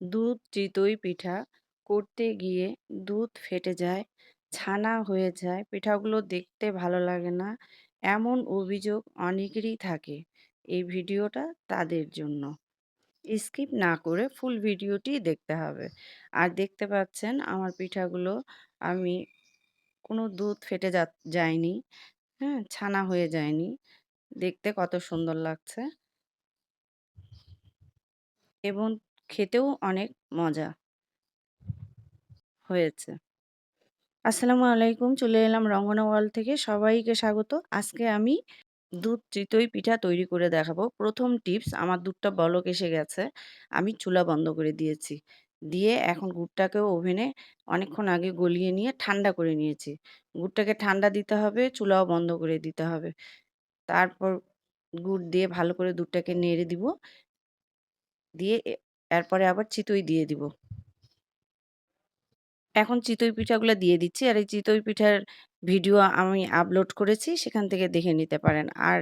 দুধ চিতই পিঠা করতে গিয়ে দুধ ফেটে যায়, ছানা হয়ে যায়, পিঠাগুলো দেখতে ভালো লাগে না। এমন অভিযোগ অনেকেরই থাকে। এই ভিডিওটা তাদের জন্য। স্কিপ না করে ফুল ভিডিওটি দেখতে হবে। আর দেখতে পাচ্ছেন আমার পিঠাগুলো আমি কোনো দুধ ফেটে যা যায়নি, হ্যাঁ? ছানা হয়ে যায়নি। দেখতে কত সুন্দর লাগছে। এবং খেতেও অনেক মজা হয়েছে। আসসালামু আলাইকুম। চলে এলাম রঙ্গনা ওয়ার্ল্ড থেকে। সবাইকে স্বাগত। আজকে আমি দুধ চিতই পিঠা তৈরি করে দেখাবো। প্রথম টিপস আমার দুধটা বলক এসে গেছে। আমি চুলা বন্ধ করে দিয়েছি। দিয়ে এখন গুড়টাকেও ওভেনে অনেকক্ষণ আগে গলিয়ে নিয়ে ঠান্ডা করে নিয়েছি। গুড়টাকে ঠান্ডা দিতে হবে, চুলাও বন্ধ করে দিতে হবে। তারপর গুড় দিয়ে ভালো করে দুধটাকে নেড়ে দিব। দিয়ে এরপরে আবার চিতই দিয়ে দিব। এখন চিতই পিঠাগুলো দিয়ে দিচ্ছি। আর এই চিতই পিঠার ভিডিও আমি আপলোড করেছি, সেখান থেকে দেখে নিতে পারেন। আর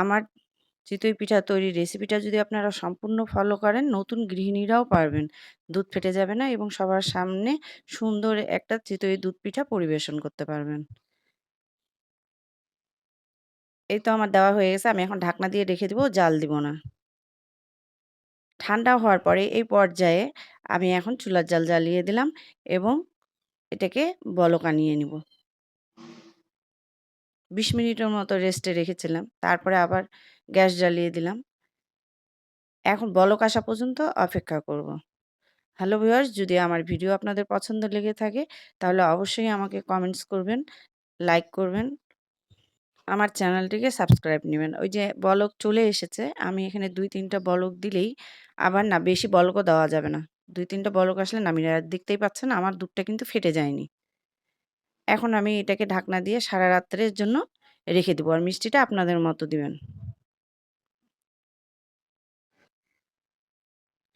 আমার চিতই পিঠা তৈরির রেসিপিটা যদি আপনারা সম্পূর্ণ ফলো করেন, নতুন গৃহিণীরাও পারবেন। দুধ ফেটে যাবে না এবং সবার সামনে সুন্দর একটা চিতই দুধ পিঠা পরিবেশন করতে পারবেন। এই তো আমার দেওয়া হয়ে গেছে। আমি এখন ঢাকনা দিয়ে রেখে দিব, জাল দিব না। ঠান্ডা হওয়ার পরে এই পর্যায়ে আমি এখন চুলার জাল জ্বালিয়ে দিলাম এবং এটাকে বলক আনিয়ে নিব। ২০ মিনিটের মতো রেস্টে রেখেছিলাম। তারপরে আবার গ্যাস জ্বালিয়ে দিলাম। এখন বলক আসা পর্যন্ত অপেক্ষা করব। হ্যালো ভিউয়ার্স, যদি আমার ভিডিও আপনাদের পছন্দ লেগে থাকে তাহলে অবশ্যই আমাকে কমেন্টস করবেন, লাইক করবেন। আমার চ্যানেলটিকে সাবস্ক্রাইব নেবেন। ওই যে বলক চলে এসেছে, আমি এখানে ২-৩ টা বলক দিলেই আবার না বেশি বলকও দেওয়া যাবে না। ২-৩ টা বলক আসলে নামিয়ে দেখতেই পাচ্ছেন আমার দুধটা কিন্তু ফেটে যায়নি। এখন আমি এটাকে ঢাকনা দিয়ে সারা রাত্রের জন্য রেখে দেবো আর মিষ্টিটা আপনাদের মতো দিবেন।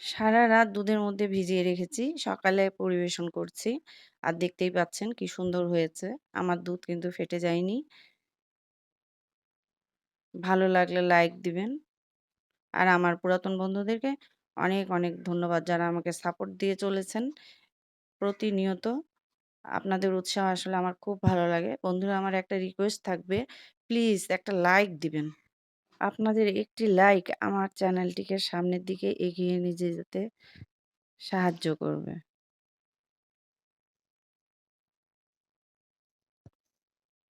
সারা রাত দুধের মধ্যে ভিজিয়ে রেখেছি। সকালে পরিবেশন করছি। আর দেখতেই পাচ্ছেন কি সুন্দর হয়েছে। আমার দুধ কিন্তু ফেটে যায়নি। ভালো লাগলে লাইক দিবেন। আর আমার পুরাতন বন্ধুদেরকে অনেক, অনেক ধন্যবাদ যারা আমাকে সাপোর্ট দিয়ে চলেছেন প্রতিনিয়ত। আপনাদের উৎসাহ আসলে আমার খুব ভালো লাগে। বন্ধুরা আমার একটা রিকোয়েস্ট থাকবে, প্লিজ একটা লাইক দিবেন। আপনাদের একটি লাইক আমার চ্যানেলটিকে সামনের দিকে এগিয়ে নিয়ে যেতে সাহায্য করবে।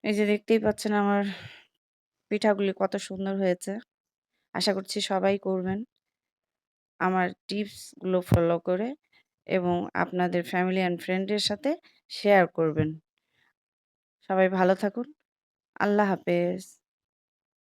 এই যে দেখতেই পাচ্ছেন আমার পিঠাগুলি কত সুন্দর হয়েছে। আশা করছি সবাই করবেন। আমার টিপসগুলো ফলো করে এবং আপনাদের ফ্যামিলি অ্যান্ড ফ্রেন্ডের সাথে শেয়ার করবেন। সবাই ভালো থাকুন। আল্লাহ হাফেজ।